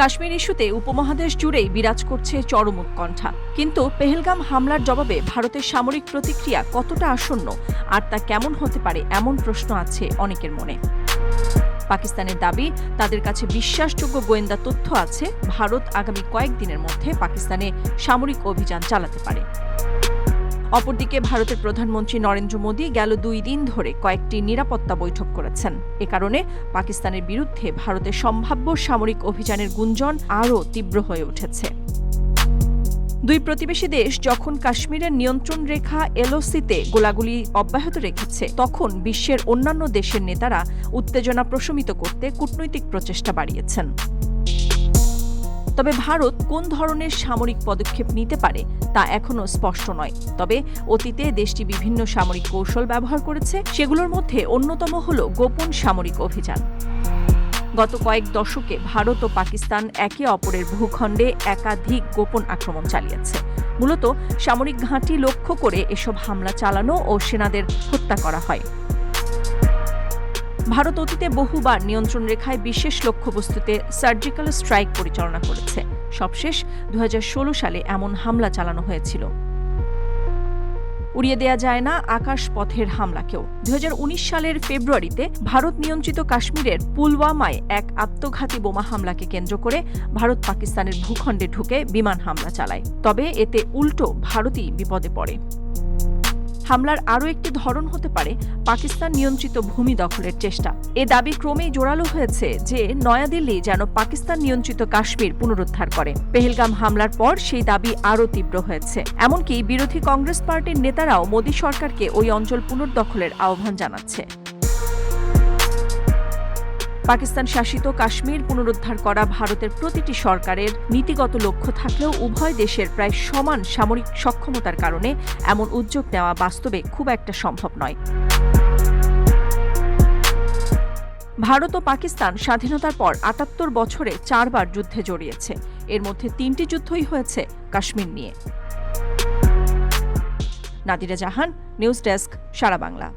কাশ্মীর ইস্যুতে উপমহাদেশ জুড়েই বিরাজ করছে চরম উৎকণ্ঠা কিন্তু পেহেলগাম হামলার জবাবে ভারতের সামরিক প্রতিক্রিয়া কতটা আসন্ন আর তা কেমন হতে পারে এমন প্রশ্ন আছে অনেকের মনে। পাকিস্তানের দাবি, তাদের কাছে বিশ্বাসযোগ্য গোয়েন্দা তথ্য আছে, ভারত আগামী কয়েকদিনের মধ্যে পাকিস্তানে সামরিক অভিযান চালাতে পারে। অপরদিকে ভারতের প্রধানমন্ত্রী নরেন্দ্র মোদী গেল দুই দিন ধরে কয়েকটি নিরাপত্তা বৈঠক করেছেন। এ কারণে পাকিস্তানের বিরুদ্ধে ভারতের সম্ভাব্য সামরিক অভিযানের গুঞ্জন আরও তীব্র হয়ে উঠেছে। দুই প্রতিবেশী দেশ যখন কাশ্মীরের নিয়ন্ত্রণ রেখা এলওসিতে গোলাগুলি অব্যাহত রেখেছে, তখন বিশ্বের অন্যান্য দেশের নেতারা উত্তেজনা প্রশমিত করতে কূটনৈতিক প্রচেষ্টা বাড়িয়েছেন। তবে ভারত কোন ধরনের সামরিক পদক্ষেপ নিতে পারে তা এখনও স্পষ্ট নয়। তবে অতীতে দেশটি বিভিন্ন সামরিক কৌশল ব্যবহার করেছে, সেগুলোর মধ্যে অন্যতম হল গোপন সামরিক অভিযান। গত কয়েক দশকে ভারত ও পাকিস্তান একে অপরের ভূখণ্ডে একাধিক গোপন আক্রমণ চালিয়েছে। মূলত সামরিক ঘাঁটি লক্ষ্য করে এসব হামলা চালানো ও সেনাদের হত্যা করা হয়। ভারত অতীতে বহুবার নিয়ন্ত্রণ রেখায় বিশেষ লক্ষ্যবস্তুতে সার্জিক্যাল স্ট্রাইক পরিচালনা করেছে। সবশেষ দুই হাজার ষোলো সালে এমন হামলা চালানো হয়েছিল। উড়িয়ে দেয়া যায় না আকাশ পথের হামলাকেও। দু হাজার উনিশ সালের ফেব্রুয়ারিতে ভারত নিয়ন্ত্রিত কাশ্মীরের পুলওয়ামায় এক আত্মঘাতী বোমা হামলাকে কেন্দ্র করে ভারত পাকিস্তানের ভূখণ্ডে ঢুকে বিমান হামলা চালায়। তবে এতে উল্টো ভারতই বিপদে পড়ে। হামলার আরও একটি ধরন হতে পারে পাকিস্তান নিয়ন্ত্রিত ভূমি দখলের চেষ্টা। এ দাবি ক্রমেই জোরালো হয়েছে যে নয়াদিল্লি যেন পাকিস্তান নিয়ন্ত্রিত কাশ্মীর পুনরুদ্ধার করে। পেহেলগাম হামলার পর সেই দাবি আরও তীব্র হয়েছে। এমনকি বিরোধী কংগ্রেস পার্টির নেতারাও মোদী সরকারকে ওই অঞ্চল পুনর্দখলের আহ্বান জানাচ্ছে। পাকিস্তান শাসিত কাশ্মীর পুনরুদ্ধার করা ভারতের প্রতিটি সরকারের নীতিগত লক্ষ্য থাকলেও উভয় দেশের প্রায় সমান সামরিক সক্ষমতার কারণে এমন উদ্যোগ নেওয়া বাস্তবে খুব একটা সম্ভব নয়। ভারত ও পাকিস্তান স্বাধীনতার পর আটাত্তর বছরে চারবার যুদ্ধে জড়িয়েছে। এর মধ্যে তিনটি যুদ্ধই হয়েছে কাশ্মীর নিয়ে। Nadira Jahan, news desk, Sara Bangla.